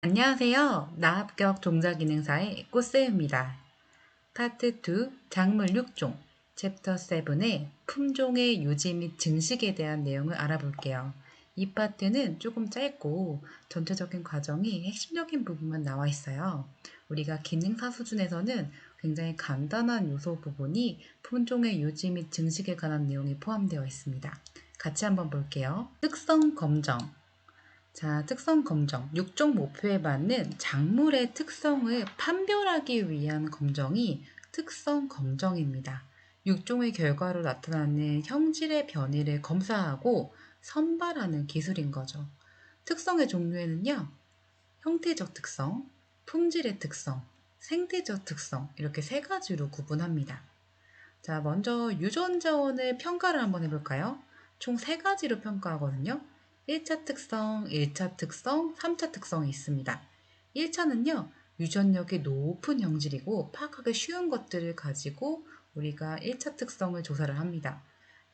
안녕하세요. 나합격 종자기능사의 꽃쌤입니다. 파트 2 작물 6종 챕터 7의 품종의 유지 및 증식에 대한 내용을 알아볼게요. 이 파트는 조금 짧고 전체적인 과정이 핵심적인 부분만 나와 있어요. 우리가 기능사 수준에서는 굉장히 간단한 요소 부분이 품종의 유지 및 증식에 관한 내용이 포함되어 있습니다. 같이 한번 볼게요. 특성 검정 자, 특성 검정. 6종 목표에 맞는 작물의 특성을 판별하기 위한 검정이 특성 검정입니다. 6종의 결과로 나타나는 형질의 변이를 검사하고 선발하는 기술인 거죠. 특성의 종류에는요, 형태적 특성, 품질의 특성, 생태적 특성, 이렇게 세 가지로 구분합니다. 자, 먼저 유전자원을 평가를 한번 해볼까요? 총 세 가지로 평가하거든요. 1차 특성, 1차 특성, 3차 특성이 있습니다. 1차는요, 유전력이 높은 형질이고 파악하기 쉬운 것들을 가지고 우리가 1차 특성을 조사를 합니다.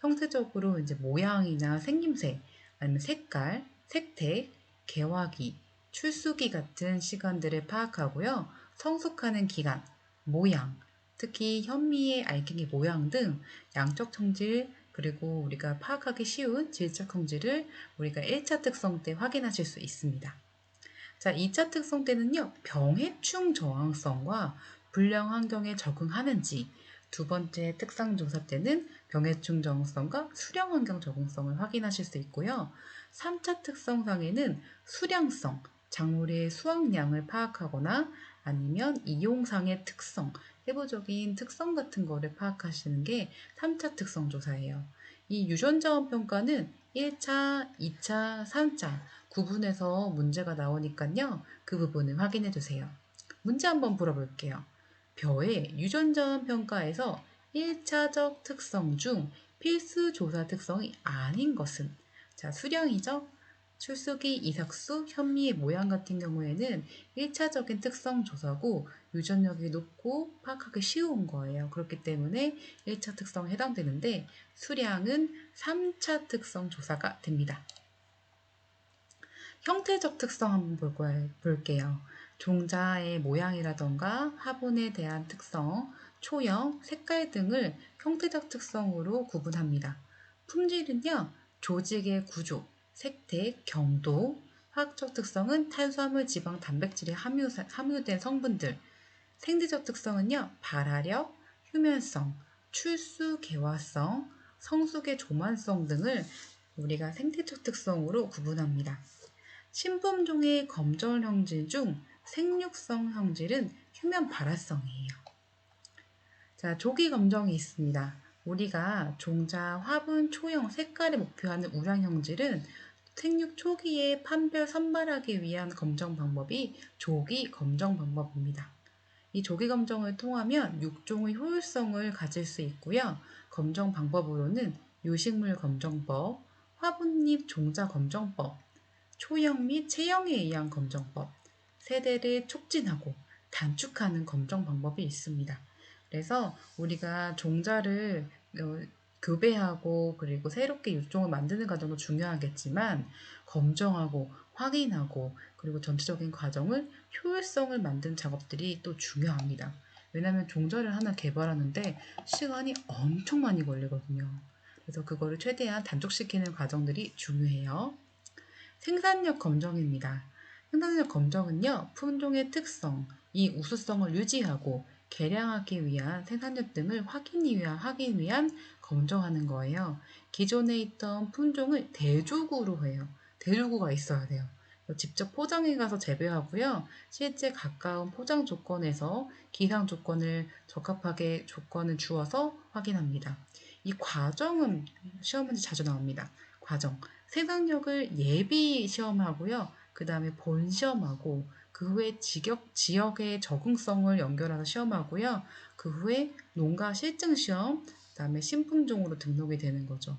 형태적으로 이제 모양이나 생김새, 아니면 색깔, 색택, 개화기, 출수기 같은 시간들을 파악하고요. 성숙하는 기간, 모양, 특히 현미의 알갱이 모양 등 양적 성질, 그리고 우리가 파악하기 쉬운 질적 형질을 우리가 1차 특성 때 확인하실 수 있습니다. 자, 2차 특성 때는요, 병해충 저항성과 불량 환경에 적응하는지, 두 번째 특성 조사 때는 병해충 저항성과 수량 환경 적응성을 확인하실 수 있고요. 3차 특성상에는 수량성, 작물의 수확량을 파악하거나 아니면 이용상의 특성, 세부적인 특성 같은 거를 파악하시는 게 3차 특성 조사예요. 이 유전자원 평가는 1차, 2차, 3차 구분해서 문제가 나오니까요. 그 부분을 확인해 주세요. 문제 한번 풀어볼게요. 벼의 유전자원 평가에서 1차적 특성 중 필수 조사 특성이 아닌 것은 자, 수량이죠. 출수기, 이삭수, 현미의 모양 같은 경우에는 1차적인 특성 조사고 유전력이 높고 파악하기 쉬운 거예요. 그렇기 때문에 1차 특성에 해당되는데 수량은 3차 특성 조사가 됩니다. 형태적 특성 한번 볼 거예요, 볼게요. 종자의 모양이라던가 화분에 대한 특성, 초형, 색깔 등을 형태적 특성으로 구분합니다. 품질은요, 조직의 구조, 색택, 경도, 화학적 특성은 탄수화물, 지방, 단백질이 함유, 함유된 성분들. 생리적 특성은요, 발화력, 휴면성, 출수 개화성, 성숙의 조만성 등을 우리가 생태적 특성으로 구분합니다. 신품종의 검절 형질 중 생육성 형질은 휴면 발화성이에요. 자, 조기 검정이 있습니다. 우리가 종자, 화분, 초형, 색깔을 목표하는 우량 형질은 생육 초기에 판별 선발하기 위한 검정 방법이 조기 검정 방법입니다. 이 조기 검정을 통하면 육종의 효율성을 가질 수 있고요. 검정 방법으로는 유식물 검정법, 화분잎 종자 검정법, 초형 및 체형에 의한 검정법, 세대를 촉진하고 단축하는 검정 방법이 있습니다. 그래서 우리가 종자를 어, 교배하고 그리고 새롭게 육종을 만드는 과정도 중요하겠지만 검정하고 확인하고 그리고 전체적인 과정을 효율성을 만드는 작업들이 또 중요합니다. 왜냐하면 종자를 하나 개발하는데 시간이 엄청 많이 걸리거든요. 그래서 그거를 최대한 단축시키는 과정들이 중요해요. 생산력 검정입니다. 생산력 검정은요, 품종의 특성, 이 우수성을 유지하고 개량하기 위한 생산력 등을 확인이 위한, 확인 위한 검정하는 거예요. 기존에 있던 품종을 대조구로 해요. 대조구가 있어야 돼요. 직접 포장해 가서 재배하고요. 실제 가까운 포장 조건에서 기상 조건을 적합하게 조건을 주어서 확인합니다. 이 과정은 시험 문제 자주 나옵니다. 과정. 생산력을 예비 시험하고요. 그 다음에 본 시험하고 그 후에 지역, 지역의 적응성을 연결해서 시험하고요. 그 후에 농가 실증 시험, 그 다음에 신품종으로 등록이 되는 거죠.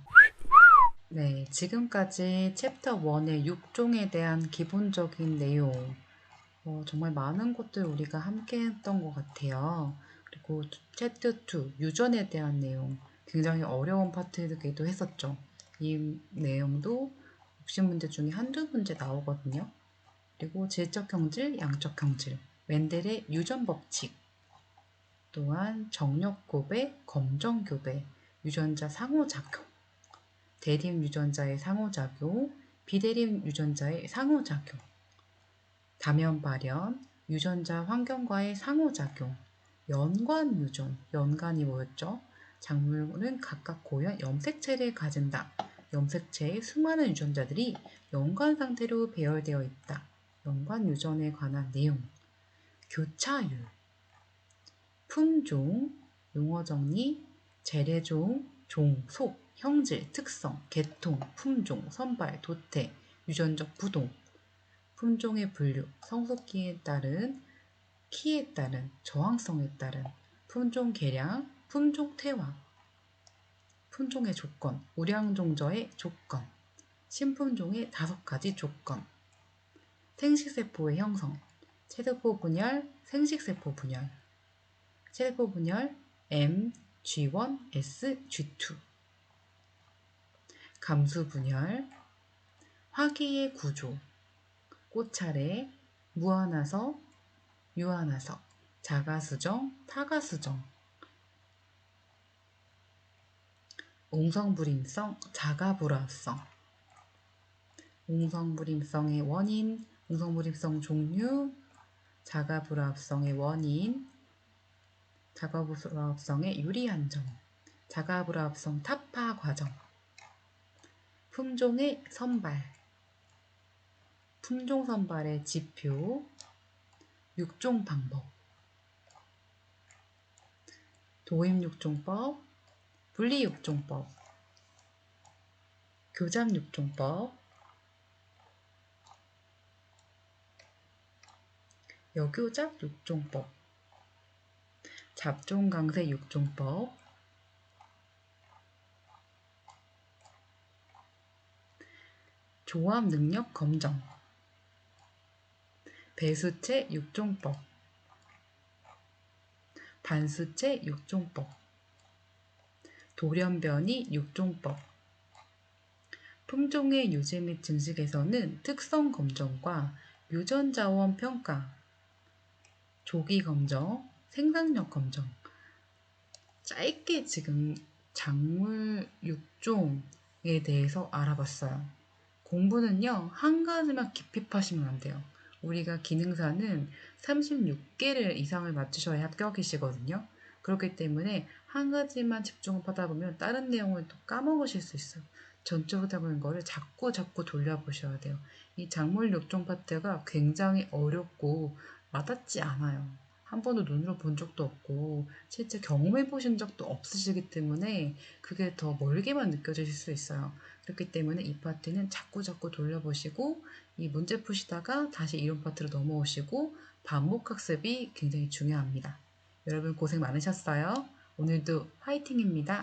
네, 지금까지 챕터 1의 6종에 대한 기본적인 내용, 어, 정말 많은 것들 우리가 함께 했던 것 같아요. 그리고 챕터 2, 유전에 대한 내용, 굉장히 어려운 파트이기도 했었죠. 이 내용도 복심 문제 중에 한두 문제 나오거든요. 그리고 질적 형질, 양적 형질, 멘델의 유전 법칙, 또한 정력 교배, 검정 교배, 유전자 상호작용, 대립 유전자의 상호작용, 비대립 유전자의 상호작용, 다면 발현, 유전자 환경과의 상호작용, 연관 유전, 연관이 뭐였죠? 작물은 각각 고연 염색체를 가진다. 염색체의 수많은 유전자들이 연관 상태로 배열되어 있다. 연관 유전에 관한 내용. 교차율, 품종, 용어 정리, 재래종, 종, 속, 형질, 특성, 계통, 품종, 선발, 도태, 유전적 부동, 품종의 분류, 성숙기에 따른, 키에 따른, 저항성에 따른, 품종 개량, 품종 퇴화, 품종의 조건, 우량종저의 조건, 신품종의 다섯 가지 조건, 생식세포의 형성, 체세포 분열, 생식세포 분열, 체세포 분열 M, G1, S, G2, 감수 분열, 화기의 구조, 꽃차례, 무한화석, 유한화석, 자가수정, 타가수정, 옹성불임성, 자가불합성, 옹성불임성의 원인, 옹성불임성 종류, 자가불합성의 원인, 자가불합성의 유리한 점, 자가불합성 타파 과정, 품종의 선발, 품종 선발의 지표, 육종 방법, 도입육종법, 분리육종법, 교잡육종법, 여교잡 육종법, 잡종강세 육종법, 조합 능력 검정, 배수체 육종법, 반수체 육종법, 돌연변이 육종법, 품종의 유지 및 증식에서는 특성 검정과 유전자원 평가, 조기 검정, 생산력 검정, 짧게 지금 작물 육종에 대해서 알아봤어요. 공부는요, 한 가지만 깊이 파시면 안 돼요. 우리가 기능사는 36개를 이상을 맞추셔야 합격이시거든요. 그렇기 때문에 한 가지만 집중하다 보면 다른 내용을 또 까먹으실 수 있어요. 전적으로 보는 거를 자꾸 자꾸 돌려보셔야 돼요. 이 작물 육종 파트가 굉장히 어렵고 와닿지 않아요. 한 번도 눈으로 본 적도 없고 실제 경험해 보신 적도 없으시기 때문에 그게 더 멀게만 느껴지실 수 있어요. 그렇기 때문에 이 파트는 자꾸 자꾸 돌려보시고 이 문제 푸시다가 다시 이론 파트로 넘어오시고 반복 학습이 굉장히 중요합니다. 여러분 고생 많으셨어요. 오늘도 화이팅입니다.